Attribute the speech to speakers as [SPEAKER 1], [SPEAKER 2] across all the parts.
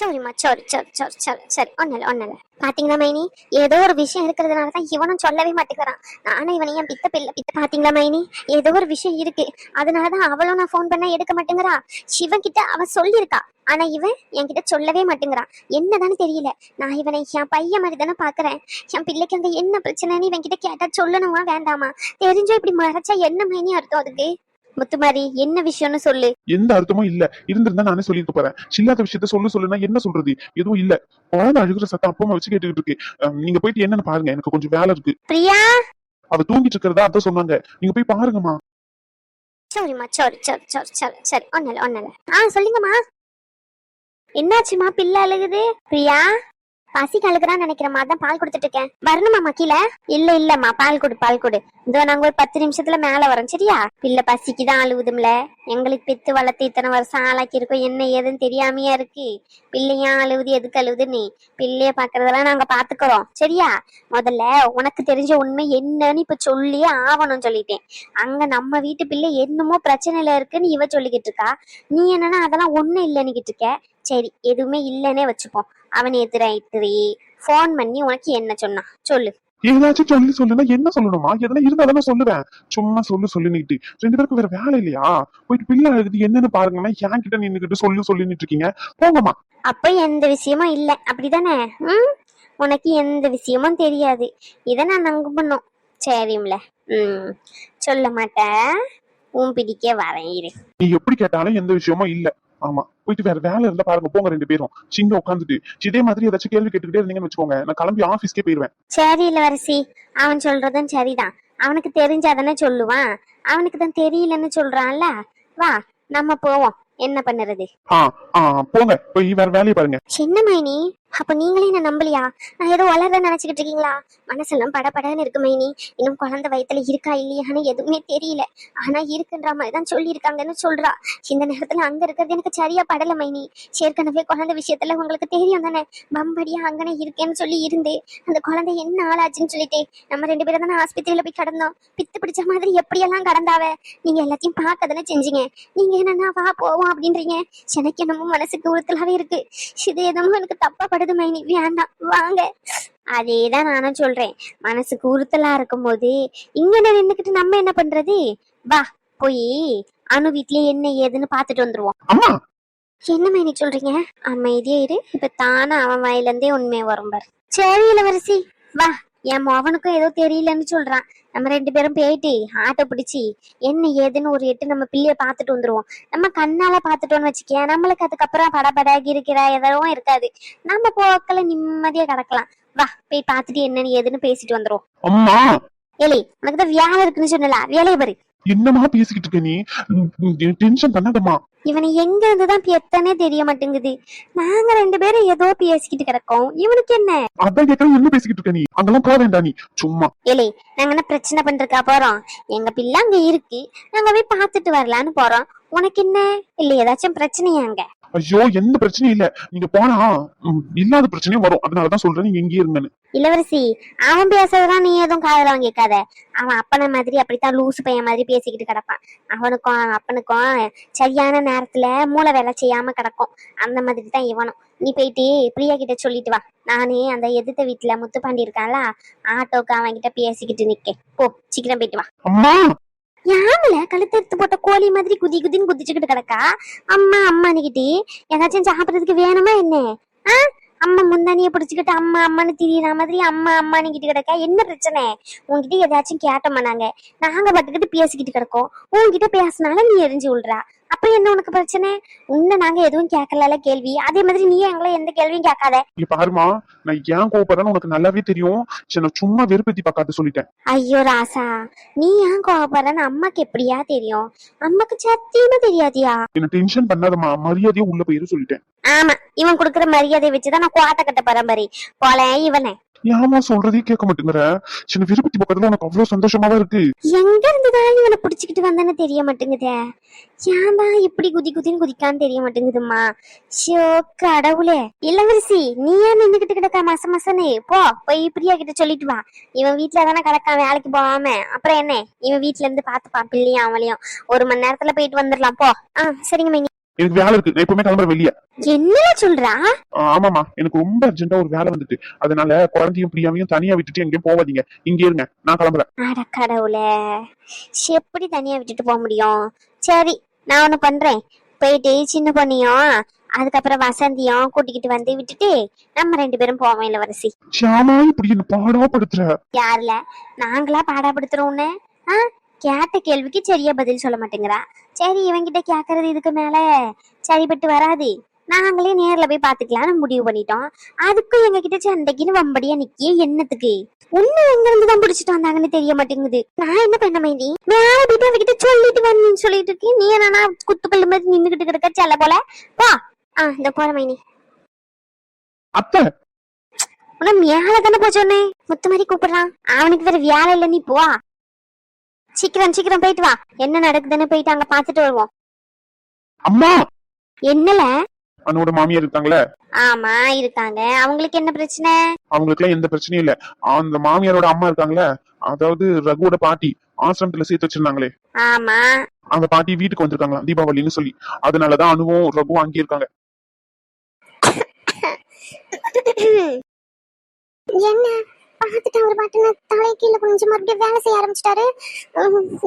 [SPEAKER 1] சரிம்மா சரி சரி சரி சரி சரி ஒன்னும் இல்லை பாத்தீங்களா மைனி? ஏதோ ஒரு விஷயம் இருக்கிறதுனால தான் இவனும் சொல்லவே மாட்டேங்கிறான். நானும் இவனை என் பித்த பிள்ளை பித்த பாத்தீங்களா மைனி? ஏதோ ஒரு விஷயம் இருக்கு. அதனாலதான் அவளும் நான் ஃபோன் பண்ணா எடுக்க மாட்டேங்கிறா. சிவன் கிட்ட அவ சொல்லியிருக்கா. ஆனா இவன் என்கிட்ட சொல்லவே மாட்டேங்கிறான். என்னதான்னு தெரியல. நான் இவனை என் பையன் மாதிரி தானே பாக்குறேன். என் பிள்ளைக்கு அங்க என்ன பிரச்சனைன்னு இவன் கிட்ட கேட்டா சொல்லணுமா வேண்டாமா? தெரிஞ்சோ இப்படி மறைச்சா என்ன மைனி அர்த்தம் அதுக்கு? முத்துமாரி என்ன விஷயம்னு சொல்லு.
[SPEAKER 2] எந்த அர்த்தமும் இல்ல. இருந்திருந்தா நானே சொல்லிட்டு போறேன். இல்லாத விஷயத்த சொல்லு சொல்லுனா என்ன சொல்றது? எதுவும் இல்ல. குழந்தை அழுகுற சத்தம் அப்பா அம்மா வச்சு கேட்டுக்கிட்டு இருக்கு. நீங்க போயிட்டு என்னன்னு பாருங்க. எனக்கு கொஞ்சம் வேலை இருக்கு.
[SPEAKER 1] பிரியா?
[SPEAKER 2] அவ தூங்கிட்டு இருக்கிறதா அதான் சொன்னாங்க. நீங்க போய் பாருங்கம்மா.
[SPEAKER 1] சரிம்மா சரி சரி சரி சரி சரி ஒன்னும் இல்லை ஆ சொல்லுங்கம்மா. என்னாச்சுமா பிள்ளை அழுகுது. பிரியா? பசிக்கு அழுகுறான்னு நினைக்கிறேம்மா அதான் பால் கொடுத்துட்டு இருக்கேன். வரணுமா கீழே? இல்ல இல்லம்மா பால் கொடு பால் கொடு. இதோ நாங்க ஒரு பத்து நிமிஷத்துல மேல வரோம் சரியா? பிள்ளை பசிக்குதான் அழுவுதும்ல. அழுகுதும்ல எங்களுக்கு பெத்து வளர்த்து இத்தனை வருஷம் ஆளாக்கி இருக்கோம். என்ன ஏதுன்னு தெரியாமையா இருக்கு? பிள்ளையா அழுகுது எதுக்கு அழுகுதுன்னு பிள்ளைய பாக்குறதெல்லாம் நாங்க பாத்துக்கிறோம் சரியா? முதல்ல உனக்கு தெரிஞ்ச உண்மை என்னன்னு இப்ப சொல்லியே ஆவணும்னு சொல்லிட்டேன். அங்க நம்ம வீட்டு பிள்ளை என்னமோ பிரச்சனையில இருக்குன்னு இவ சொல்லிக்கிட்டு இருக்கா. நீ என்னன்னா அதெல்லாம் ஒண்ணும் இல்லைன்னுகிட்டு இருக்க. சரி எதுவுமே இல்லைன்னே வச்சுப்போம். அவன் எதிராயிட்டு ஃபோன் பண்ணி உனக்கு என்ன சொன்னான்? சொல்லு.
[SPEAKER 2] ஏதாச்சும் சொல்லி சொல்லுனா என்ன சொல்லணுமா? எதனா இருந்தா தானே சொல்லுவேன். சும்மா சொல்லு சொல்லுன்னுட்டு ரெண்டு பேருக்கும் வேற வேலை இல்லையா? போயிட்டு பிள்ளை அழுகுது என்னன்னு பாருங்கன்னா என் கிட்ட நின்னுக்கிட்டு சொல்லு சொல்லிட்டு இருக்கீங்க. போங்கம்மா.
[SPEAKER 1] அப்ப எந்த விஷயமும் இல்லை. அப்படிதானே? ம்? உனக்கு எந்த விஷயமும் தெரியாது. இதை நான் நம்பணும் சரிம்ல ம். சொல்ல மாட்டேன். உன் பிடிக்க வரேன் இரு.
[SPEAKER 2] நீ எப்படி கேட்டாலும் எந்த விஷயமும் இல்ல. ஆமா. போயிட்டு வேற வேலை இருந்தா பாருங்க போங்க ரெண்டு பேரும். சிங்க உட்காந்துட்டு இதே மாதிரி ஏதாச்சும் கேள்வி கேட்டுக்கிட்டே இருந்தீங்கன்னு வச்சுக்கோங்க நான் கிளம்பி ஆபீஸ்க்கே போயிருவேன்.
[SPEAKER 1] சரி இளவரசி அவன் சொல்றதும் சரிதான். அவனுக்கு தெரிஞ்சாதானே சொல்லுவான். அவனுக்கு தான் தெரியலன்னு சொல்றான்ல. வா நம்ம போவோம். என்ன பண்ணுறது?
[SPEAKER 2] ஆ ஆ போங்க. போய் வேற வேலையை பாருங்க.
[SPEAKER 1] என்ன மைனி அப்ப நீங்களே என்ன நம்பலையா? நான் ஏதோ வளர நினைச்சுக்கிட்டு இருக்கீங்களா? மனசெல்லாம் படபடன்னு இருக்கு மைனி. இன்னும் குழந்தை வயித்துல இருக்கா இல்லையான்னு எதுவுமே தெரியல. ஆனா இருக்குன்ற மாதிரி தான் சொல்லியிருக்காங்கன்னு சொல்றா. இந்த நேரத்துல அங்க இருக்கிறது எனக்கு சரியா படல மைனி. ஏற்கனவே குழந்தை விஷயத்துல உங்களுக்கு தெரியும் தானே? பம்படியா அங்கனே இருக்கேன்னு சொல்லி இருந்து அந்த குழந்தை என்ன ஆளாச்சுன்னு சொல்லிட்டு நம்ம ரெண்டு பேரும் தானே ஆஸ்பத்திரியில போய் கடந்தோம். பித்து பிடிச்ச மாதிரி எப்படியெல்லாம் கடந்தாவ? நீங்க எல்லாத்தையும் பார்க்க தானே செஞ்சீங்க. நீங்க என்னன்னா வா போவோம் அப்படின்றீங்க. எனக்கு என்னமோ மனசுக்கு உறுத்தலாவே இருக்கு. இது எதுவும் எனக்கு தப்பா படுது மைனி. வேண்டாம். வாங்க. அதேதான் நானும் சொல்றேன். மனசுக்கு உறுத்தலா இருக்கும்போது இங்க நின்னுக்கிட்டு நம்ம என்ன பண்றது? வா போய். அணு வீட்லயே என்ன ஏதுன்னு பாத்துட்டு வந்துருவோம்.
[SPEAKER 2] அம்மா!
[SPEAKER 1] என்ன மைனி சொல்றீங்க? அமைதியா இரு. இப்ப தானே அவன் வாயில இருந்தே உண்மையை வரும் பாரு. சரி இளவரசி வா. என் மகனுக்கும் ஏதோ தெரியலன்னு சொல்றான். நம்ம ரெண்டு பேரும் போயிட்டு ஆட்டோ பிடிச்சி என்ன ஏதுன்னு ஒரு எட்டு நம்ம பிள்ளைய பார்த்துட்டு வந்துருவோம். நம்ம கண்ணால பார்த்துட்டோம்னு வச்சுக்க நம்மளுக்கு அதுக்கப்புறம் படபட இருக்கிறா எதுவும் இருக்காது. நம்ம போக்கல நிம்மதியா கிடக்கலாம். வா போய் பார்த்துட்டு என்னன்னு ஏதுன்னு பேசிட்டு வந்துருவோம்.
[SPEAKER 2] அம்மா!
[SPEAKER 1] ஏலி உனக்கு தான் வேலை இருக்குன்னு சொன்னல வேலையை பாரு.
[SPEAKER 2] என்னமா பேசிக்கிட்டு இருக்க நீ? டென்ஷன் பண்ணாதம்மா.
[SPEAKER 1] இவனை எங்க இருந்துதான் எத்தனே தெரிய மாட்டேங்குது. நாங்க ரெண்டு பேரும் ஏதோ பேசிக்கிட்டு கிடக்கோம். இவனுக்கு என்ன?
[SPEAKER 2] அதான் கேட்கறேன் என்ன பேசிக்கிட்டு இருக்க நீ? அங்கெல்லாம் போக வேண்டாம் நீ. சும்மா.
[SPEAKER 1] ஏலே நாங்க என்ன பிரச்சனை பண்றதுக்கா போறோம்? எங்க பிள்ளை அங்க இருக்கு. நாங்க போய் பார்த்துட்டு வரலான்னு போறோம். உனக்கு என்ன? இல்ல ஏதாச்சும் பிரச்சனையா அங்க?
[SPEAKER 2] ஐயோ எந்த பிரச்சனையும் இல்ல. நீங்க போனா இல்லாத பிரச்சனையும் வரும். அதனாலதான் சொல்றேன் நீங்க எங்கேயே இருங்கன்னு.
[SPEAKER 1] இளவரசி அவன் பேசுறதுதான் நீ எதுவும் காதல வாங்கிக்காத. அவன் அப்பனை மாதிரி அப்படித்தான் லூசு பையன் மாதிரி பேசிக்கிட்டு கிடப்பான். அவனுக்கும் அவன் அப்பனுக்கும் சரியான நேரத்துல மூளை வேலை செய்யாம கிடக்கும். அந்த மாதிரி தான் இவனும். நீ போயிட்டு பிரியா கிட்ட சொல்லிட்டு வா. நானே அந்த எதிர்த்த வீட்டுல முத்துப்பாண்டி இருக்கான்ல ஆட்டோக்கு அவன் கிட்ட பேசிக்கிட்டு நிக்கேன். போ சீக்கிரம் போயிட்டு வா. யாமல கழுத்தெடுத்து போட்ட கோழி மாதிரி குதி குதின்னு குதிச்சுக்கிட்டு கிடக்கா? அம்மா அம்மானுக்கிட்டு ஏதாச்சும் சாப்பிடறதுக்கு வேணுமா என்ன? ஆ அம்மா முந்தானிய பிடிச்சுக்கிட்டு அம்மா அம்மான்னு திரியிற மாதிரி அம்மா அம்மானுக்கிட்டு கிடக்கா? என்ன பிரச்சனை? உன்கிட்ட ஏதாச்சும் கேட்டோமா நாங்க? நாங்க பட்டுக்கிட்டு பேசிக்கிட்டு கிடக்கோம். உன்கிட்ட பேசினாலும் நீ எரிஞ்சு விடுறா அப்ப என்ன உனக்கு பிரச்சனை? உன்னை நாங்க எதுவும் கேட்கல கேள்வி. அதே மாதிரி நீ எங்களை எந்த கேள்வியும் கேட்காத.
[SPEAKER 2] இங்க பாருமா நான் ஏன் கோவப்படுறேன்னு உனக்கு நல்லாவே தெரியும். நான் சும்மா வெறுப்பேத்தி பார்க்காத சொல்லிட்டேன்.
[SPEAKER 1] ஐயோ ராசா. நீ ஏன் கோவப்படுறன்னு அம்மாக்கு எப்படியா தெரியும்? அம்மாக்கு சத்தியமா தெரியாதியா?
[SPEAKER 2] என்ன டென்ஷன் பண்ணாதம்மா. மரியாதையா உள்ள போயிரு சொல்லிட்டேன்.
[SPEAKER 1] ஆமா இவன் குடுக்குற மரியாதை வச்சுதான் நான் கோட்டை கட்ட பரம்பரை போல இவனை.
[SPEAKER 2] ஏமா சொல்றதே கேட்க மாட்டேங்கிற? சின்ன விருப்பத்தி பக்கத்துல உனக்கு அவ்வளவு சந்தோஷமாவா இருக்கு?
[SPEAKER 1] எங்க இருந்துதான் இவனை புடிச்சுக்கிட்டு வந்தேன்னு தெரிய மாட்டேங்குதே. ஏன்டா இப்படி குதி குதின்னு குதிக்கான்னு தெரிய மாட்டேங்குதும்மா. ஷோ கடவுளே. இளவரசி நீ ஏன் நின்னுகிட்டு கிடக்கா மச மசன்னு? போ போய் பிரியா கிட்ட சொல்லிட்டு வா. இவன் வீட்டுல தானே கிடக்கான் வேலைக்கு போகாம. அப்புறம் என்ன? இவன் வீட்டுல இருந்து பாத்துப்பான் பிள்ளையும் அவளையும். ஒரு மணி நேரத்துல போயிட்டு வந்துடலாம் போ. ஆ சரிங்க மைனி.
[SPEAKER 2] எனக்கு வேலை இருக்கு. நான் எப்பவுமே கிளம்புற வெளியே.
[SPEAKER 3] என்னல சொல்றா?
[SPEAKER 2] ஆமாமா எனக்கு ரொம்ப அர்ஜென்ட்டா ஒரு வேலை வந்துட்டு. அதனால குழந்தையும் பிரியாமையும் தனியா விட்டுட்டு எங்கேயும் போவாதீங்க. இங்கே இருங்க. நான் கிளம்புறேன்.
[SPEAKER 3] அட கடவுளே. எப்படி தனியா விட்டுட்டு போக முடியும்? சரி நான் ஒண்ணு பண்றேன். போயிட்டு சின்ன பொண்ணையும் அதுக்கப்புறம் வசந்தியும் கூட்டிக்கிட்டு வந்து விட்டுட்டு நம்ம ரெண்டு பேரும் போவோம் இளவரசி.
[SPEAKER 2] ஷியாமா இப்படி என்ன பாடா படுத்துற?
[SPEAKER 3] யாருல? நாங்களா பாடாப்படுத்துறோம்னு கேட்ட கேள்விக்கு சரியா பதில் சொல்ல மாட்டேங்கிறா. சரி இவங்கிட்ட கேக்குறது இதுக்கு மேல சரிப்பட்டு வராது. நாங்களே நேர்ல போய் பாத்துக்கலாம்னு முடிவு பண்ணிட்டோம். அதுக்கும் எங்க கிட்ட சண்டைக்குன்னு வம்படியா நிக்கிய என்னத்துக்கு? உன்ன எங்க இருந்து தான் பிடிச்சிட்டு வந்தாங்கன்னு தெரிய மாட்டேங்குது. நான் என்ன பண்ண மைதி? மேல போயிட்டு அவகிட்ட சொல்லிட்டு வந்து சொல்லிட்டு இருக்கேன். நீ என்னன்னா குத்து பல்லு மாதிரி நின்னுகிட்டு கிடக்க செல்ல போல? வா ஆ இந்த போற மைனி
[SPEAKER 2] அத்தை!
[SPEAKER 3] உன மேல தானே போ சொன்னேன். முத்து மாதிரி கூப்பிடுறான். அவனுக்கு வேற வேலை இல்ல நீ போ. சீக்கிரம் சீக்கிரம் போயிட்டு வா. என்ன நடக்குதுன்னு போயிட்டு அங்க பாத்துட்டு வருவோம்.
[SPEAKER 2] அம்மா!
[SPEAKER 3] என்னல?
[SPEAKER 2] அண்ணோட மாமியார் இருக்காங்களே?
[SPEAKER 3] ஆமா இருக்காங்க. அவங்களுக்கு என்ன பிரச்சனை?
[SPEAKER 2] அவங்களுக்கு எல்லாம் எந்த பிரச்சனையும் இல்ல. அந்த மாமியாரோட அம்மா இருக்காங்களே? அதாவது ரகுவோட பாட்டி ஆசிரமத்துல சேர்த்து வச்சிருந்தாங்களே.
[SPEAKER 3] ஆமா.
[SPEAKER 2] அந்த பாட்டி வீட்டுக்கு வந்திருக்காங்களா தீபாவளின்னு சொல்லி. அதனாலதான் அனுவும் ரகுவும் அங்கே இருக்காங்க.
[SPEAKER 3] என்ன? பார்த்துட்டு அவர் பாட்டுன்னு தலை கீழே குனிஞ்சு மறுபடியும் வேலை செய்ய ஆரம்பிச்சிட்டாரு.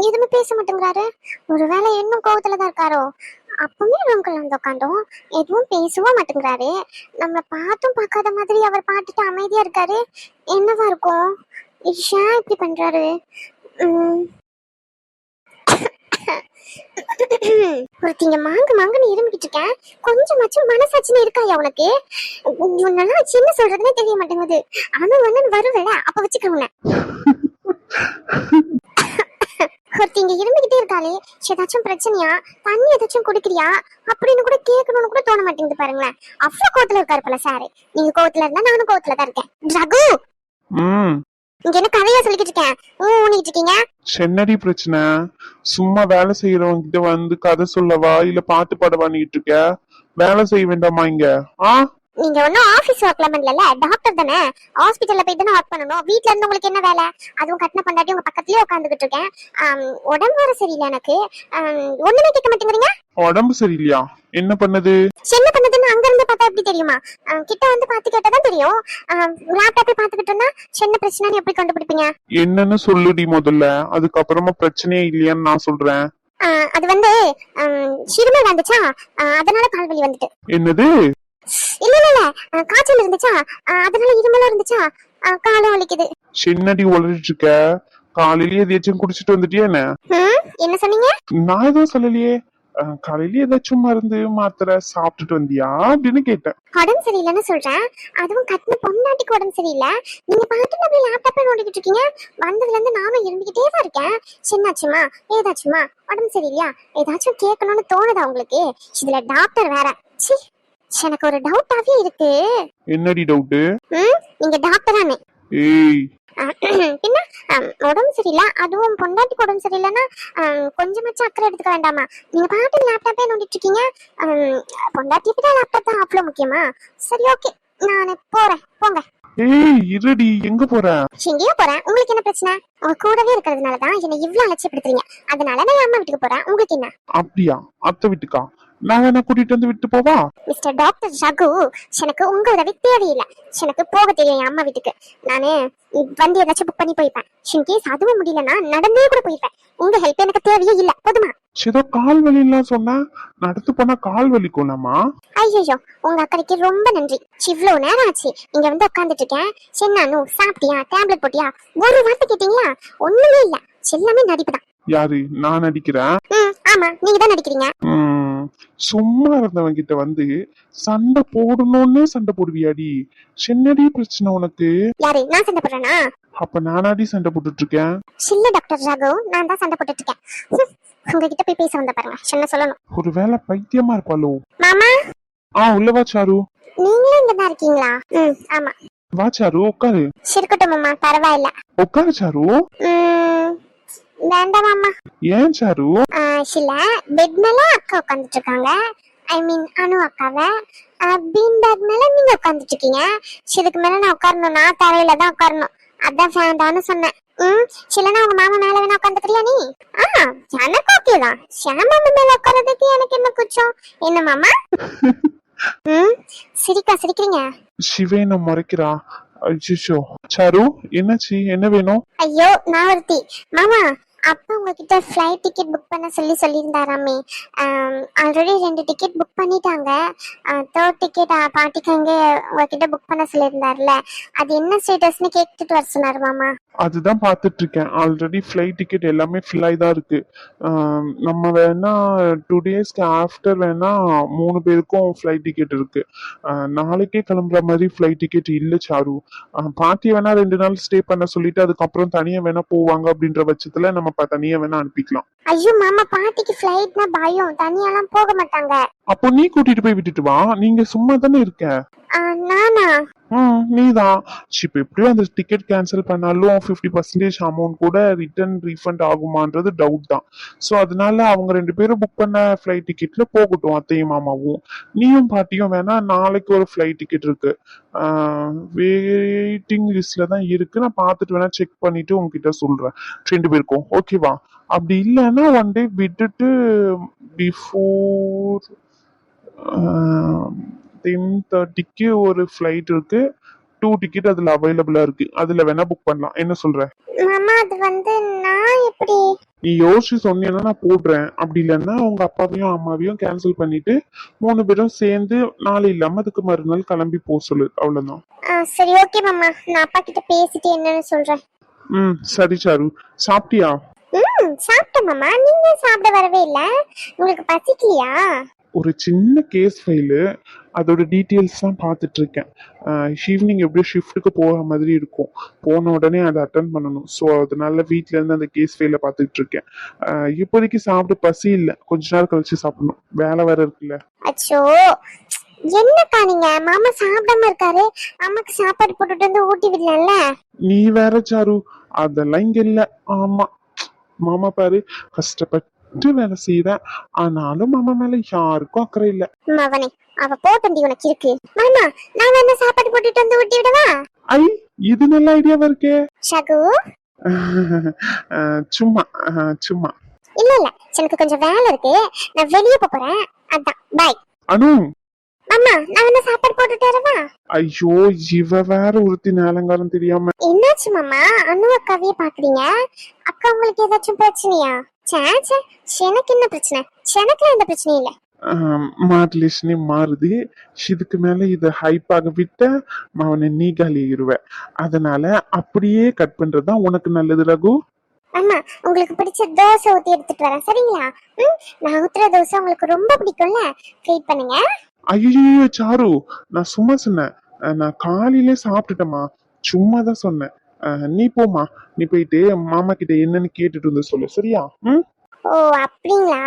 [SPEAKER 3] எதுவுமே பேச மாட்டேங்கிறாரு. ஒருவேளை இன்னும் கோவத்துல தான் இருக்காரோ? அப்பவுமே ரூம்குள்ள வந்து உட்காந்தோம் எதுவும் பேசவும் மாட்டேங்கிறாரு. நம்ம பார்த்தும் பார்க்காத மாதிரி அவர் பாட்டுட்டு அமைதியா இருக்காரு. என்னவா இருக்கும்? ஏன் இப்படி பண்றாரு. ஒருத்திங்க மாங்கு மாங்குன்னு இருமிக்கிட்டு இருக்கேன் கொஞ்சமாச்சும் மனசாட்சின்னு இருக்காயா உனக்கு? உன்னெல்லாம் சின்ன சொல்றதுனே தெரிய மாட்டேங்குது. அவன் வந்து வருவேல அப்ப வச்சுக்க உன்னை. ஒருத்திங்க இருந்துகிட்டே இருக்காளே ஏதாச்சும் பிரச்சனையா? தண்ணி ஏதாச்சும் குடிக்கிறியா? அப்படின்னு கூட கேட்கணும்னு கூட தோண மாட்டேங்குது பாருங்களேன். அவ்வளவு கோவத்துல இருக்காரு போல சாரு நீங்க கோவத்துல இருந்தா நானும் கோவத்துல தான் இருக்கேன். ரகு! இங்க என்ன கதையா சொல்லிக்கிட்டு இருக்கேன்? ஊ ஊனிட்டு இருக்கீங்க?
[SPEAKER 2] சென்னடி பிரச்சனை. சும்மா வேலை செய்யறவங்க கிட்ட வந்து கதை சொல்லவா? இல்ல பாட்டு பாடவான்னிட்டு இருக்க? வேலை செய்ய வேண்டாமா இங்க? ஆ?
[SPEAKER 3] நீங்க ஒன்னும் ஆபீஸ் ஒர்க்ல பண்ணல டாக்டர் தானே? ஹாஸ்பிட்டல்ல போய் தானே ஒர்க் பண்ணணும்? வீட்ல இருந்து உங்களுக்கு என்ன வேலை? அதுவும் கட்டின பண்ணாட்டி உங்க பக்கத்துலயே உட்காந்துக்கிட்டு இருக்கேன். உடம்பு வர சரியில்லை எனக்கு. ஒண்ணுமே கேட்க மாட்டேங்கிறீங்க?
[SPEAKER 2] உடம்பு சரியில்லையா? என்ன பண்ணது?
[SPEAKER 3] என்ன பண்ணதுன்னு அங்க இருந்து பார்த்தா எப்படி தெரியுமா? கிட்ட வந்து பார்த்து கேட்டா தான் தெரியும். லேப்டாப்பே பார்த்துக்கிட்டு இருந்தா சின்ன பிரச்சனைன்னு எப்படி கண்டுபிடிப்பீங்க?
[SPEAKER 2] என்னன்னு சொல்லுடி முதல்ல. அதுக்கப்புறமா பிரச்சனையே இல்லையான்னு நான் சொல்றேன்.
[SPEAKER 3] அது வந்து சிறுமை வந்துச்சா? அதனால கால்வலி வந்துட்டு.
[SPEAKER 2] என்னது?
[SPEAKER 3] காய்ச்சல் இருந்துச்சா? அதனால இருமலும் இருந்துச்சா? காலும் வலிக்குது.
[SPEAKER 2] சின்னடி உளறிட்டு இருக்க காலையிலேயே எதையாச்சும் குடிச்சிட்டு வந்துட்டியா என்ன?
[SPEAKER 3] என்ன சொன்னீங்க?
[SPEAKER 2] நான் எதுவும் சொல்லலையே. அஹ், காலையிலேயே ஏதாச்சும் மருந்து மாத்திரை சாப்பிட்டுட்டு வந்தியா அப்படின்னு கேட்டேன்.
[SPEAKER 3] உடம்பு சரியில்லைன்னு சொல்றேன். அதுவும் கட்டின பொண்ணாட்டிக்கு உடம்பு சரியில்லை. நீங்க பாட்டு அப்படியே லேப்டாப்பே நோண்டிக்கிட்டு இருக்கீங்க. வந்ததுல இருந்து நானும் இருந்துகிட்டே தான் இருக்கேன். சின்னாச்சுமா ஏதாச்சுமா? உடம்பு சரியில்லையா? ஏதாச்சும் கேட்கணும்னு தோணுதா உங்களுக்கு? இதுல டாக்டர் வேற. சி எனக்கு ஒரு டவுட்டாவே இருக்கு.
[SPEAKER 2] என்னடி டவுட்டு
[SPEAKER 3] ம் நீங்க டாக்டர் தானே.
[SPEAKER 2] ஏய்.
[SPEAKER 3] பின்ன உடம்பு சரியில்லை அதுவும் பொண்டாட்டிக்கு உடம்பு சரியில்லைன்னா கொஞ்சமாச்சும் அக்கறை எடுத்துக்க வேண்டாமா? நீங்க பாட்டு லேப்டாப்பே நோண்டிட்டு இருக்கீங்க. பொண்டாட்டியை விட லேப்டாப் தான் அவ்வளவு முக்கியமா? சரி ஓகே நான் போறேன். போங்க.
[SPEAKER 2] ஏய் இருடி எங்க போற?
[SPEAKER 3] எங்கேயோ போறேன். உங்களுக்கு என்ன பிரச்சனை? உங்க கூடவே இருக்கிறதுனால தான் என்னை இவ்வளவு அலட்சியப்படுத்துறீங்க. அதனால நான் அம்மா வீட்டுக்கு போறேன். உங்களுக்கு என்ன?
[SPEAKER 2] அப்படியா? அத்தை வீட்டுக்கா? நான் வேணா கூட்டிட்டு வந்து விட்டு போவா?
[SPEAKER 3] மிஸ்டர் டாக்டர் ரகு எனக்கு உங்க உதவி தேவையில்லை. எனக்கு போக தெரியும் என் அம்மா வீட்டுக்கு. நானு வண்டி ஏதாச்சும் புக் பண்ணி போய்ப்பேன். இன்கேஸ் அதுவும் முடியலன்னா நடந்தே கூட போயிருப்பேன் உங்க ஹெல்ப் எனக்கு தேவையே இல்ல. போதுமா?
[SPEAKER 2] ஏதோ கால் வலிலாம் சொன்ன நடத்து போனா கால் வலிக்கும்லாமா
[SPEAKER 3] ஐயோ உங்க அக்கறைக்கு ரொம்ப நன்றி. இவ்வளவு நேரம் ஆச்சு. இங்க வந்து உட்காந்துட்டு இருக்கேன். சென்னானு சாப்பிட்டியா? டேப்லெட் போட்டியா? ஒரு வார்த்தை கேட்டீங்களா? ஒண்ணுமே இல்ல. எல்லாமே நடிப்பு தான்
[SPEAKER 2] யாரு? நான் நடிக்கிறேன்?
[SPEAKER 3] ஆமா நீங்க தான் நடிக்கிறீங்க
[SPEAKER 2] சும்மா இருந்தவன் கிட்ட வந்து சண்டை போடணும்னே சண்டை போடுவியாடி? சின்னடி பிரச்சனை உனக்கு?
[SPEAKER 3] யாரு? நான் சண்டை போடுறேனா?
[SPEAKER 2] அப்ப நானாடி சண்டை போட்டுட்டு இருக்கேன்
[SPEAKER 3] சில்ல டாக்டர் ரகு நான் தான் சண்டை போட்டுட்டு இருக்கேன் உங்ககிட்ட போய் பேச வந்த பாருங்க சின்ன சொல்லணும்.
[SPEAKER 2] ஒருவேளை பைத்தியமா இருப்பாளோ?
[SPEAKER 3] மாமா?
[SPEAKER 2] ஆ உள்ள வா சாரு.
[SPEAKER 3] நீங்களும் இங்க தான் இருக்கீங்களா? ம் ஆமா.
[SPEAKER 2] வா சாரு உட்காரு.
[SPEAKER 3] இருக்கட்டும் மாமா பரவாயில்ல.
[SPEAKER 2] உட்காரு சாரு.
[SPEAKER 3] ம். வேண்டாம் மாமா.
[SPEAKER 2] ஏன் சாரு?
[SPEAKER 3] சில பெட் மேல அக்கா உட்காந்துட்டு இருக்காங்க ஐ மீன் அனு அக்காவை. பீன் பேக் மேல நீங்க உட்காந்துட்டு இருக்கீங்க இதுக்கு மேல நான் உட்காரணும்னா தரையில தான் உட்காரணும். அதான் வேண்டாம்னு சொன்னேன். ம் சிலனா உங்க மாமா மேல வேணா உட்காந்துக்கிறியா நீ? ஆ எனக்கு ஓகே தான். ஷியாம் மாமா மேல உட்காரதுக்கு எனக்கு என்ன குச்சம்? என்ன மாமா? ம் சிரிக்கா சிரிக்கிறீங்க?
[SPEAKER 2] சிவேன முறைக்கிறா? அச்சோ சாரு என்னாச்சு? என்ன வேணும்?
[SPEAKER 3] ஐயோ நான் ஒருத்தி. மாமா அப்பா உங்ககிட்ட ஃப்ளைட் டிக்கெட் புக் பண்ண சொல்லி சொல்லியிருந்தாராமே. ஆல்ரெடி ரெண்டு டிக்கெட் புக் பண்ணிட்டாங்க. தேர்ட் டிக்கெட் பாட்டிக்காங்க உங்ககிட்ட புக் பண்ண சொல்லியிருந்தார்ல. அது என்ன ஸ்டேட்டஸ்னு கேட்டுட்டு வர சொன்னார் மாமா?
[SPEAKER 2] அதுதான் பார்த்துட்டு இருக்கேன் ஆல்ரெடி ஃப்ளைட் டிக்கெட் எல்லாமே ஃபில் ஆகி தான் இருக்கு. நம்ம வேணா டூ டேஸ்க்கு ஆஃப்டர் வேணா மூணு பேருக்கும் ஃப்ளைட் டிக்கெட் இருக்கு. நாளைக்கே கிளம்புற மாதிரி ஃப்ளைட் டிக்கெட் இல்லை சாரு. பாட்டி வேணா ரெண்டு நாள் ஸ்டே பண்ண சொல்லிட்டு அதுக்கப்புறம் தனியாக வேணா போவாங்க அப்படின்ற பட்சத்தில் நம்ம ப- தனியா வேணா அனுப்பிக்கலாம்.
[SPEAKER 3] ஐயோ மாமா பாட்டிக்கு ஃப்ளைட்னா பயம். தனியாலாம் போக மாட்டாங்க.
[SPEAKER 2] அப்போ நீ கூட்டிட்டு போய் விட்டுட்டு வா. நீங்க சும்மா தானே இருக்க.
[SPEAKER 3] நானா?
[SPEAKER 2] ம் நீதான் இப்போ எப்படியும் அந்த டிக்கெட் கேன்சல் பண்ணாலும் ஃபிஃப்டி பர்சன்டேஜ் அமௌண்ட் கூட ரிட்டர்ன் ரீஃபண்ட் ஆகுமான்றது டவுட் தான். ஸோ அதனால அவங்க ரெண்டு பேரும் புக் பண்ண ஃப்ளைட் டிக்கெட்ல போகட்டும் அத்தையும் மாமாவும். நீயும் பாட்டியும் வேணா நாளைக்கு ஒரு ஃப்ளைட் டிக்கெட் இருக்கு. வெயிட்டிங் லிஸ்ட்ல தான் இருக்கு. நான் பார்த்துட்டு வேணா செக் பண்ணிட்டு உங்ககிட்ட சொல்றேன். ரெண்டு பேருக்கும். ஓகேவா அப்படி இல்லைன்னா ஒன் டே விட்டுட்டு பிஃபோர் டென் தேர்ட்டிக்கு ஒரு ஃப்ளைட் இருக்கு. டூ டிக்கெட் அதுல அவைலபிளா இருக்கு. அதுல வேணா புக் பண்ணலாம். என்ன சொல்ற?
[SPEAKER 3] மாமா அது வந்து நான் எப்படி?
[SPEAKER 2] நீ யோசிச்சு சொன்னீங்கன்னா நான் போடுறேன். அப்படி இல்லைன்னா உங்க அப்பாவையும் அம்மாவையும் கேன்சல் பண்ணிட்டு மூணு பேரும் சேர்ந்து நாளை இல்லாம அதுக்கு மறுநாள் கிளம்பி போக சொல்லு. அவ்வளவுதான்.
[SPEAKER 3] சரி ஓகே மாமா. நான் அப்பா கிட்ட பேசிட்டு என்னன்னு சொல்றேன்.
[SPEAKER 2] ம் சரி சாரு. சாப்பிட்டியா?
[SPEAKER 3] ம் சாப்பிட்டேன் மாமா. நீங்க சாப்பிட வரவே இல்ல. உங்களுக்கு பசிக்கலையா?
[SPEAKER 2] ஒரு சின்ன கேஸ் ஃபைலு அதோட டீட்டெயில்ஸ் தான் பார்த்துட்டு இருக்கேன் ஈவினிங் எப்படியும் ஷிஃப்ட்டுக்கு போகிற மாதிரி இருக்கும். போன உடனே அதை அட்டன் பண்ணணும். ஸோ அதனால வீட்ல இருந்து அந்த கேஸ் ஃபைலை பார்த்துட்டு இருக்கேன் இப்போதைக்கு சாப்பிட பசி இல்லை. கொஞ்ச நேரம் கழிச்சு சாப்பிடணும். வேலை வேற இருக்குல்ல.
[SPEAKER 3] அச்சோ! என்னக்கா நீங்க? மாமா சாப்பிடாம இருக்காரு. அம்மாக்கு சாப்பாடு போட்டுட்டு வந்து ஊட்டி விடலாம்ல?
[SPEAKER 2] நீ வேற சாரு. அதெல்லாம் இங்க இல்ல. ஆமா. மாமா பாரு. கஷ்டப்பட்டு வேலை செய்யறேன் ஆனாலும் மாமா மேல யாருக்கும் அக்கறை இல்ல.
[SPEAKER 3] மவனே அவ போட்டண்டி உனக்கு இருக்கு. மாமா நான் வேணா சாப்பாடு போட்டுட்டு வந்து ஊட்டி விடவா?
[SPEAKER 2] ஐ இது நல்ல ஐடியாவா இருக்கே?
[SPEAKER 3] ஷகு
[SPEAKER 2] ஆஹ் சும்மா ஆஹ் சும்மா.
[SPEAKER 3] இல்ல இல்ல எனக்கு கொஞ்சம் வேலை இருக்கு. நான் வெளியே போறேன். அதான் பாய்
[SPEAKER 2] அனு!
[SPEAKER 3] மாமா நான் வேணா சாப்பாடு போட்டுட்டு வரவா?
[SPEAKER 2] ஐயோ இவ வேற ஒருத்தி நேலங்காரம் தெரியாம.
[SPEAKER 3] என்னாச்சு மாமா? அனு அக்காவையே பாக்குறீங்க? அக்கா உங்களுக்கு ஏதாச்சும் பிரச்சனையா? சே சே எனக்கு என்ன பிரச்சனை? எனக்கு எந்த பிரச்சனையும் இல்ல.
[SPEAKER 2] மாடுலேஷனே மாறுது. இதுக்கு மேல இத ஹைப்பாக விட்ட அவனை நீ காலிடுவ அதனால அப்படியே கட் பண்றதுதான் உனக்கு நல்லது ரகு.
[SPEAKER 3] அம்மா உங்களுக்கு பிடிச்ச தோசை ஊத்தி எடுத்துட்டு வரேன். சரிங்களா? ம் நான் ஊத்துற தோசை உங்களுக்கு ரொம்ப பிடிக்கும்ல? வெயிட் பண்ணுங்க.
[SPEAKER 2] ஐயோ சாரு நான் சும்மா சொன்னேன். நான் காலையிலே சாப்பிட்டுட்டேம்மா. சும்மா தான் சொன்னேன். நீ போமா நீ போயிட்டு மாமா கிட்ட என்னன்னு கேட்டுட்டு வந்து சொல்லு. சரியா? ம்?
[SPEAKER 3] ஓ அப்படிங்களா?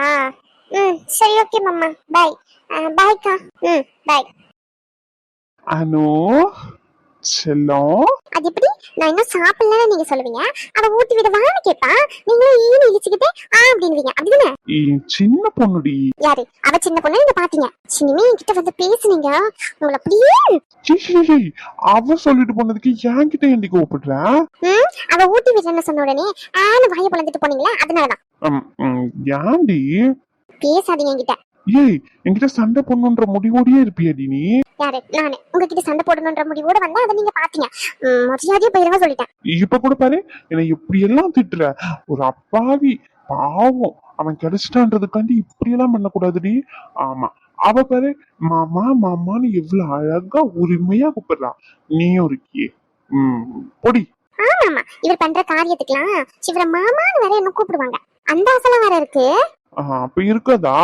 [SPEAKER 3] ம் சரி ஓகே மாமா. பாய் பாய்க்கா ம் பாய்
[SPEAKER 2] அனு செல்லம்
[SPEAKER 3] அது எப்படி? நான் இன்னும் சாப்பிடலன்னு நீங்க சொல்லுவீங்க. அவ ஊத்தி விடவான்னு கேட்பா நீங்களும் ஈனு இழிச்சுக்கிட்டு ஆ அப்படின்னுவீங்க. அப்படிதானே
[SPEAKER 2] சின்ன பொண்ணுடி.
[SPEAKER 3] யாரு? அவ சின்ன பொண்ணு நீங்க பாத்தீங்க. சினிமே என்கிட்ட வந்து பேசுனீங்க. உங்களை அப்படியே
[SPEAKER 2] அவ சொல்லிட்டு போனதுக்கு என்கிட்ட ஏண்டி கூப்பிடுற
[SPEAKER 3] அவ ஊட்டி விடுறேன்னு சொன்ன உடனே ஆன்னு வாயை பொழந்துட்டு போனீங்களா அதனாலதான்
[SPEAKER 2] ஏன்டி?
[SPEAKER 3] பேசாதீங்க என்கிட்ட.
[SPEAKER 2] ஏய் என்கிட்ட சண்டை பொண்ணுன்ற முடிவோடயே இருப்பியாடி நீ.
[SPEAKER 3] யாரு? நானு. உங்ககிட்ட சண்டை போடணுன்ற முடிவோட வந்தா அதை நீங்க பாத்தீங்க. மரியாதையா போயிருங்க சொல்லிட்டேன்.
[SPEAKER 2] இப்ப கூட பாரு என்னை எப்படி எல்லாம் திட்டுற. ஒரு அப்பாவி பாவம். அவன் கிடைச்சிட்டான்றதுக்காண்டி இப்படி எல்லாம் பண்ணக்கூடாதுடி. ஆமா. அவ பாரு மாமா மாமான்னு எவ்வளவு அழகா உரிமையா கூப்பிடுறா. நீயும் இருக்கியே ம் பொடி.
[SPEAKER 3] ஆமாமா இவர் பண்ற காரியத்துக்குலாம் இவரை மாமான்னு வேற என்ன கூப்பிடுவாங்க? அந்த ஆசைலாம் வேற இருக்கு?
[SPEAKER 2] அப்ப இருக்காதா?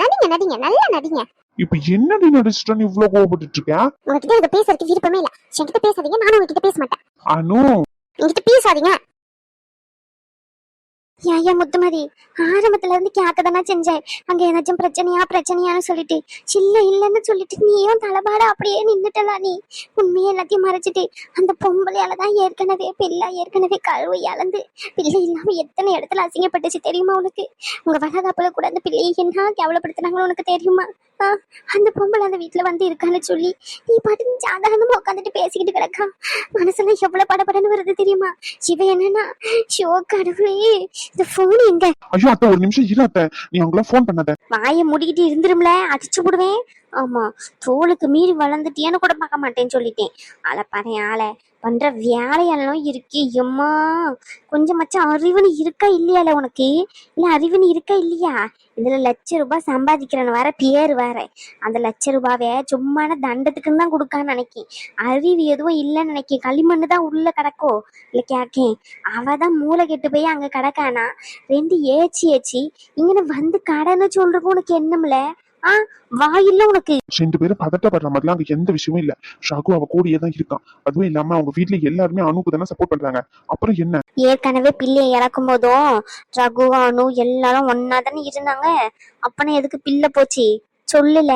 [SPEAKER 3] நடிங்க நடிங்க. நல்லா நடிங்க.
[SPEAKER 2] இப்ப என்னடி நடிச்சிட்டோன்னு இவ்வளவு கோவப்பட்டுட்டு இருக்க
[SPEAKER 3] உங்ககிட்ட எனக்கு பேசுறதுக்கு விருப்பமே இல்ல. என்கிட்ட பேசாதீங்க நானும் உங்ககிட்ட பேச மாட்டேன்.
[SPEAKER 2] அனு.
[SPEAKER 3] என்கிட்ட பேசாதீங்க.
[SPEAKER 1] ஏன் முத்துமதி. ஆரம்பத்துல இருந்து கேட்க தானே செஞ்சேன். அங்க ஏதாச்சும் பிரச்சனையா பிரச்சனையான்னு சொல்லிட்டு. இல்ல இல்லன்னு சொல்லிட்டு நீயும் தலைபாட அப்படியே நின்னுட்டலா நீ. உண்மையை எல்லாத்தையும் மறைச்சிட்டு. அந்த பொம்பளையால தான் ஏற்கனவே பிள்ளை ஏற்கனவே கழுவு இழந்து பிள்ளை இல்லாம எத்தனை இடத்துல அசிங்கப்பட்டுச்சு தெரியுமா உனக்கு? உங்க வளகாப்புல கூட அந்த பிள்ளையை என்ன கேவலப்படுத்தினாங்களோ உனக்கு தெரியுமா? அந்த பொம்பளை அந்த வீட்டுல வந்து இருக்கான்னு சொல்லி நீ பாட்டு சாதாரணமா உட்காந்துட்டு பேசிக்கிட்டு கிடக்கா? மனசுல எவ்வளவு படப்படன்னு வருது தெரியுமா? இவ என்னன்னா ஷோ கடவுளே இந்த போன் எங்க?
[SPEAKER 2] ஐயோ அத்தை ஒரு நிமிஷம் இரு அத்தை. நீ அவங்களாம் ஃபோன் பண்ணாத.
[SPEAKER 1] வாயை மூடிக்கிட்டு இருந்துரும்ல அடிச்சு விடுவேன் ஆமா. தோளுக்கு மீறி வளர்ந்துட்டியான்னு கூட பார்க்க மாட்டேன்னு சொல்லிட்டேன். ஆளை பாரு ஆளை. பண்ற வேலையெல்லாம் இருக்கு எம்மா. கொஞ்சமாச்சும் அறிவுன்னு இருக்கா இல்லையால உனக்கு? இல்ல அறிவுன்னு இருக்கா இல்லையா? இதுல லட்ச ரூபாய் சம்பாதிக்கிறேன்னு வேற பேர் வேற. அந்த லட்ச ரூபாவை சும்மான தண்டத்துக்குன்னு தான் கொடுக்கான்னு நினைக்கேன். அறிவு எதுவும் இல்லைன்னு நினைக்கேன். களிமண்ணு தான் உள்ள கிடக்கோ? இல்ல கேக்கேன். அவ தான் மூளை கெட்டு போய் அங்க கிடக்கானா? ரெண்டு ஏச்சி ஏச்சி. இங்கன வந்து கடைன்னு சொல்றதுக்கு உனக்கு என்னம்ல? வாயில்ல உனக்கு
[SPEAKER 2] ரெண்டு பேரும் பதட்டப்படுற மாதிரிலாம் அங்க எந்த விஷயமும் இல்ல ஷாகு அவ கூடயே தான் இருக்கான் அதுவும் இல்லாம அவங்க வீட்ல எல்லாருமே அனுக்கு தானே சப்போர்ட் பண்றாங்க அப்புறம் என்ன
[SPEAKER 1] ஏற்கனவே பிள்ளையை இறக்கும் போதும் ரகு அனு எல்லாரும் ஒன்னா தானே இருந்தாங்க அப்பனா எதுக்கு பிள்ளை போச்சு சொல்லல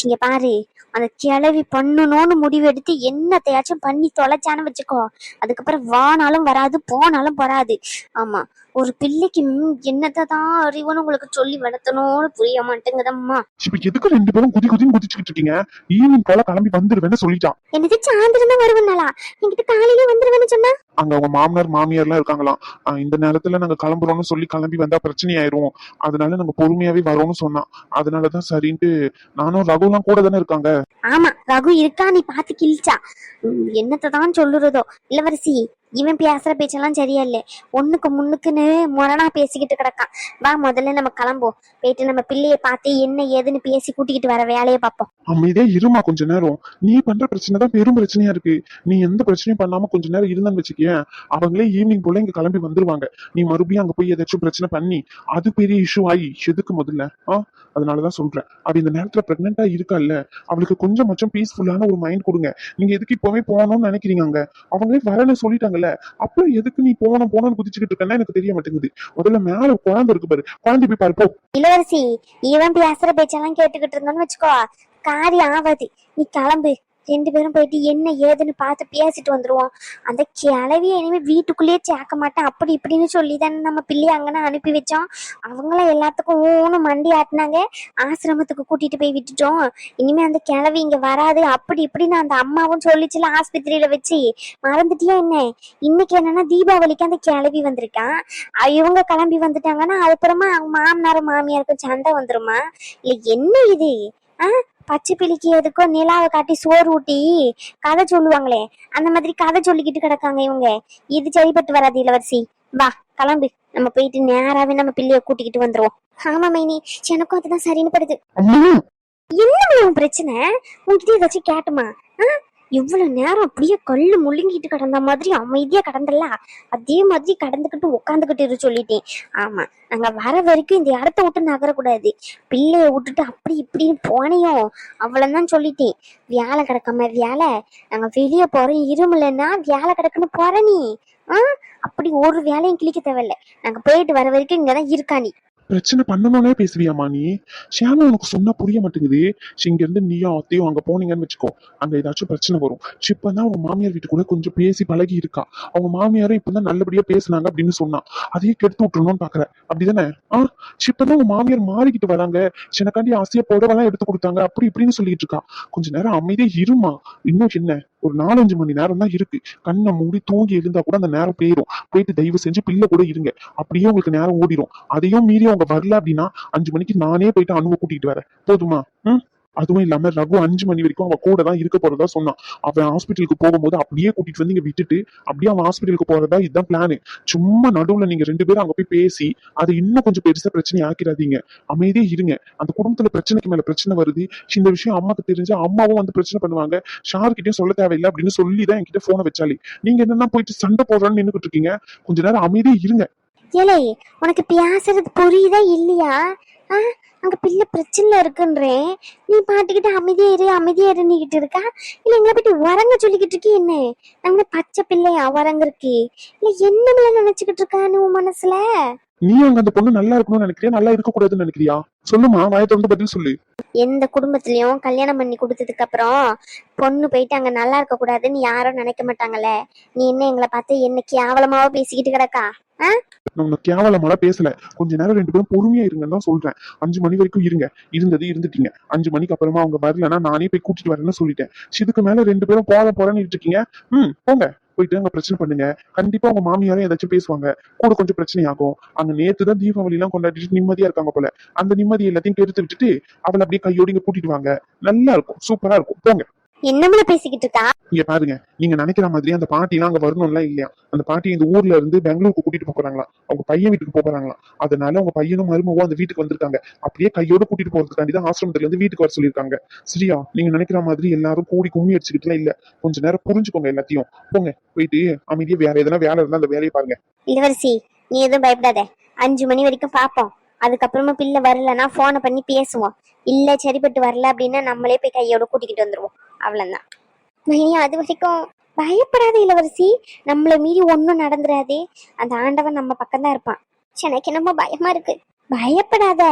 [SPEAKER 1] இங்க பாரு அந்த கிளவி பண்ணணும்னு முடிவெடுத்து என்னத்தையாச்சும் பண்ணி தொலைச்சான்னு வச்சுக்கோ அதுக்கப்புறம் வானாலும் வராது போனாலும் வராது ஆமா ஒரு பிள்ளைக்கு என்னத்தை தான் அறிவுன்னு உங்களுக்கு சொல்லி வளர்த்தணும்னு புரிய மாட்டேங்குதம்மா.
[SPEAKER 2] இப்ப எதுக்கு ரெண்டு பேரும் குதி குதின்னு குதிச்சுக்கிட்டு இருக்கீங்க? ஈவினிங் போல கிளம்பி வந்துருவேன்னு சொல்லிட்டான்.
[SPEAKER 1] என்னது சாயந்தரம் தான் வருவனாலா என்கிட்ட காலையில வந்துருவேன்னு சொன்னா?
[SPEAKER 2] அங்க அவங்க மாமனார் மாமியார்லாம் இருக்காங்களாம். ஆஹ் இந்த நேரத்துல நாங்க கிளம்புறோம்னு சொல்லி கிளம்பி வந்தா பிரச்சனை ஆயிரும் அதனால நாங்க பொறுமையாவே வரோம்னு சொன்னான். அதனாலதான் சரின்ட்டு நானும் ரகுலாம் கூட தானே இருக்காங்க.
[SPEAKER 1] ஆமா ரகு இருக்கா நீ பாத்து கிழிச்சா. என்னத்தை தான் சொல்லுறதோ? இளவரசி இவன் பேசுற பேச்செல்லாம் சரியா இல்ல ஒண்ணுக்கு முன்னுக்குன்னு முரணா பேசிக்கிட்டு கிடக்கான். வா முதல்ல நம்ம கிளம்புவோம். போயிட்டு நம்ம பிள்ளைய பார்த்து என்ன ஏதுன்னு பேசி கூட்டிக்கிட்டு வர வேலையை பார்ப்போம்.
[SPEAKER 2] அமைதியா இருமா கொஞ்ச நேரம். நீ பண்ற பிரச்சனை தான் பெரும் பிரச்சனையா இருக்கு. நீ எந்த பிரச்சனையும் பண்ணாம கொஞ்ச நேரம் இருந்தான்னு வச்சுக்கேன் அவங்களே ஈவினிங் போல இங்க கிளம்பி வந்துருவாங்க. நீ மறுபடியும் அங்க போய் ஏதாச்சும் பிரச்சனை பண்ணி அது பெரிய இஷ்யூ ஆகி எதுக்கு முதல்ல. ஆ? அதனாலதான் சொல்றேன். அவ இந்த நேரத்துல பிரெக்னெண்டா இருக்கால்ல அவளுக்கு கொஞ்சம் மச்சம் பீஸ்ஃபுல்லான ஒரு மைண்ட் கொடுங்க. நீங்க எதுக்கு இப்பவுமே போகணும்னு நினைக்கிறீங்க அங்க? அவங்களே வரல சொல்லிட்டாங்கல்ல. அப்புறம் எதுக்கு நீ போன போனன்னு குதிச்சுக்கிட்டு இருக்கேன்னா எனக்கு தெரிய மாட்டேங்குது. முதல்ல மேல குழந்தை இருக்கு பாரு. குழந்தை போய் பாரு போ.
[SPEAKER 1] இளவரசி இவன் பேசுற பேச்செல்லாம் கேட்டுக்கிட்டு இருந்தோம்னு வச்சுக்கோ. காரி ஆவாது நீ கிளம்பு. ரெண்டு பேரும் போயிட்டு என்ன ஏதுன்னு பார்த்து பேசிட்டு வந்துடுவோம் அந்த கிளவியை இனிமேல் வீட்டுக்குள்ளேயே சேர்க்க மாட்டேன். அப்படி இப்படின்னு சொல்லி தானே நம்ம பிள்ளையை அங்கன அனுப்பி வச்சோம். அவங்கள எல்லாத்துக்கும் ஊன்னு மண்டி ஆட்டினாங்க. ஆசிரமத்துக்கு கூட்டிட்டு போய் விட்டுட்டோம். இனிமே அந்த கிளவி இங்க வராது. அப்படி இப்படின்னு அந்த அம்மாவும் சொல்லிச்சுல ஆஸ்பத்திரியில வச்சு. மறந்துட்டியா என்ன? இன்னைக்கு என்னன்னா தீபாவளிக்கு அந்த கிளவி வந்திருக்கான் இவங்க கிளம்பி வந்துட்டாங்கன்னா அதுக்கப்புறமா அவங்க மாமனாரும் மாமியாருக்கும் சண்டை வந்துருமா? இல்லை என்ன இது? ஆ? பச்சை பிள்ளைக்கு எதுக்கோ நிலாவை காட்டி சோறு ஊட்டி கதை சொல்லுவாங்களே அந்த மாதிரி கதை சொல்லிக்கிட்டு கிடக்காங்க இவங்க. இது சரிப்பட்டு வராது இளவரசி. வா கிளம்பு. நம்ம போயிட்டு நேராவே நம்ம பிள்ளைய கூட்டிக்கிட்டு வந்துருவோம். ஆமா மைனி. எனக்கும் அதுதான் சரின்னு படுது. என்ன பிரச்சனை? உன்கிட்ட ஏதாச்சும் கேட்டுமா? இவ்வளவு நேரம் அப்படியே கல்லு முழுங்கிட்டு கிடந்த மாதிரி அமைதியா கடந்தல அதே மாதிரி கடந்துக்கிட்டு உட்காந்துக்கிட்டு இரு சொல்லிட்டேன். ஆமா நாங்க வர வரைக்கும் இந்த இடத்த விட்டு நகரக்கூடாது. பிள்ளைய விட்டுட்டு அப்படி இப்படின்னு போனையும் அவ்வளவுதான் சொல்லிட்டேன். வேலை கிடக்காம வேலை நாங்க வெளியே போறோம் இருமலைன்னா வேலை கிடக்குன்னு போற நீ? ஆ? அப்படி ஒரு வேலையும் கிழிக்க தேவையில்ல. நாங்க போயிட்டு வர வரைக்கும் இங்கதான் இருக்கா நீ?
[SPEAKER 2] பிரச்சனை பண்ணணும்னே பேசுவியாமா நீ? ஷியாமா உனக்கு சொன்னா புரிய மாட்டேங்குது. இங்க இருந்து நீயோ அத்தையோ அங்க போனீங்கன்னு வச்சுக்கோ. அங்க ஏதாச்சும் பிரச்சனை வரும். இப்பதான் அவங்க மாமியார் வீட்டு கூட கொஞ்சம் பேசி பழகி இருக்கா. அவங்க மாமியாரும் இப்பதான் நல்லபடியா பேசுனாங்க அப்படின்னு சொன்னா. அதையே கெடுத்து விட்டுணும்னு பாக்குற. அப்படிதானே? ஆ? இப்பதான் உங்க மாமியார் மாறிக்கிட்டு வராங்க. எனக்காண்டி ஆசையா புடவெல்லாம் எடுத்து கொடுத்தாங்க. அப்படி இப்படின்னு சொல்லிட்டு இருக்கா. கொஞ்ச நேரம் அமைதியே இருமா இன்னும் என்ன? ஒரு நாலஞ்சு மணி நேரம் தான் இருக்கு. கண்ணை மூடி தூங்கி எழுந்தா கூட அந்த நேரம் போயிடும் போயிட்டு தயவு செஞ்சு பிள்ளை கூட இருங்க. அப்படியே உங்களுக்கு நேரம் ஓடிடும் அதையும் மீறி அவங்க வரல அப்படின்னா அஞ்சு மணிக்கு நானே போயிட்டு அணுவை கூட்டிட்டு வரேன். போதுமா? ம்? அதுவும் இல்லாம ரகு அஞ்சு மணி வரைக்கும் அவன் கூட தான் இருக்க போறதா சொன்னான் அவன் ஹாஸ்பிட்டலுக்கு போகும்போது அப்படியே கூட்டிட்டு வந்து இங்க விட்டுட்டு அப்படியே அவன் ஹாஸ்பிட்டலுக்கு போறதா இதுதான் பிளானு சும்மா நடுவுல நீங்க ரெண்டு பேரும் அங்க போய் பேசி அதை இன்னும் கொஞ்சம் பெருசா பிரச்சனை ஆக்கிடாதீங்க. அமைதியே இருங்க. அந்த குடும்பத்துல பிரச்சனைக்கு மேல பிரச்சனை வருது. இந்த விஷயம் அம்மாக்கு தெரிஞ்சு அம்மாவும் வந்து பிரச்சனை பண்ணுவாங்க. ஷார்கிட்டயும் சொல்ல தேவையில்லை அப்படின்னு சொல்லி தான் என்கிட்ட போனை வச்சாலே. நீங்க என்னன்னா போயிட்டு சண்டை போடுறோன்னு நின்னுகிட்டு இருக்கீங்க. கொஞ்ச நேரம் அமைதியே இருங்க.
[SPEAKER 1] ஏலே உனக்கு பேசுறது புரியுதா இல்லையா? அங்க பிள்ளை பிரச்சனை இருக்குன்றேன் நீ பாட்டுக்கிட்டு அமைதியா இரு அமைதியா இருந்துகிட்டு இருக்கா? இல்ல எங்களை போயிட்டு உறங்க சொல்லிக்கிட்டு இருக்கே என்ன? நாங்க பச்சை பிள்ளையா உறங்க இல்லை இல்ல என்னமில்ல நினைச்சுக்கிட்டு இருக்கான்னு உன் மனசுல?
[SPEAKER 2] நீ அங்க அந்த பொண்ணு நல்லா இருக்கணும்னு நினைக்கிறியா? நல்லா இருக்க கூடாதுன்னு நினைக்கிறியா? சொல்லுமா வாயை திறந்து பதில் சொல்லு.
[SPEAKER 1] எந்த குடும்பத்திலயும் கல்யாணம் பண்ணி கொடுத்ததுக்கு அப்புறம் பொண்ணு போயிட்டு அங்க நல்லா இருக்க கூடாதுன்னு யாரும் நினைக்க மாட்டாங்கல்ல நீ என்ன எங்களை பார்த்து என்ன கேவலமாவா பேசிக்கிட்டு கிடக்கா?
[SPEAKER 2] உன்னை கேவலமாலாம் பேசல. கொஞ்ச நேரம் ரெண்டு பேரும் பொறுமையா இருங்கன்னு தான் சொல்றேன். அஞ்சு மணி வரைக்கும் இருங்க. இருந்தது இருந்துட்டீங்க. அஞ்சு மணிக்கு அப்புறமா அவங்க வரலன்னா நானே போய் கூட்டிட்டு வரேன்னு சொல்லிட்டேன். இதுக்கு மேல ரெண்டு பேரும் போற போறேன்னு இருக்கீங்க ம் போங்க. போயிட்டு அங்க பிரச்சனை பண்ணுங்க. கண்டிப்பா உங்க மாமியாரும் ஏதாச்சும் பேசுவாங்க. கூட கொஞ்சம் பிரச்சனை ஆகும் அங்க நேத்து தான் தீபாவளி எல்லாம் கொண்டாடிட்டு நிம்மதியா இருக்காங்க போல. அந்த நிம்மதி எல்லாத்தையும் கெடுத்து விட்டுட்டு அவளை அப்படியே கையோடு இங்க கூட்டிட்டு வாங்க. நல்லா இருக்கும். சூப்பரா இருக்கும். போங்க.
[SPEAKER 1] என்னமுல பேசிக்கிட்டு இருக்கா?
[SPEAKER 2] இங்க பாருங்க நீங்க நினைக்கிற மாதிரி அந்த பாட்டிலாம் அங்க வரணும்ல இல்லையா? அந்த பாட்டி இந்த ஊர்ல இருந்து பெங்களூருக்கு கூட்டிட்டு போறாங்களா? அவங்க பையன் வீட்டுக்கு போறாங்களா? அதனால அவங்க பையனும் மருமகவும் அந்த வீட்டுக்கு வந்திருக்காங்க. அப்படியே கையோட கூட்டிட்டு போறதுக்காண்டி தான் ஆசிரமத்துல இருந்து வீட்டுக்கு வர சொல்லியிருக்காங்க. சரியா நீங்க நினைக்கிற மாதிரி எல்லாரும் கூடி கும்மி அடிச்சுக்கிட்டுலாம் இல்ல. கொஞ்ச நேரம் புரிஞ்சுக்கோங்க எல்லாத்தையும். போங்க போயிட்டு அமைதியா வேற எதனா வேலை இருந்தா அந்த வேலையை பாருங்க.
[SPEAKER 1] இளவரசி நீ எதுவும் பயப்படாத. அஞ்சு மணி வரைக்கும் பார்ப்போம் அதுக்கப்புறமா பிள்ளை வரலன்னா போனை பண்ணி பேசுவோம். இல்ல சரிப்பட்டு வரல அப்படின்னா நம்மளே போய் கையோட கூட்டிக்கிட்டு வந்துருவோம். அவ்வளவுதான். அது வரைக்கும் பயப்படாத இளவரசி. நம்மளை மீறி ஒன்றும் நடந்துடாதே அந்த ஆண்டவன் நம்ம பக்கம் தான் இருப்பான் எனக்கு என்னமோ பயமா இருக்கு. பயப்படாத.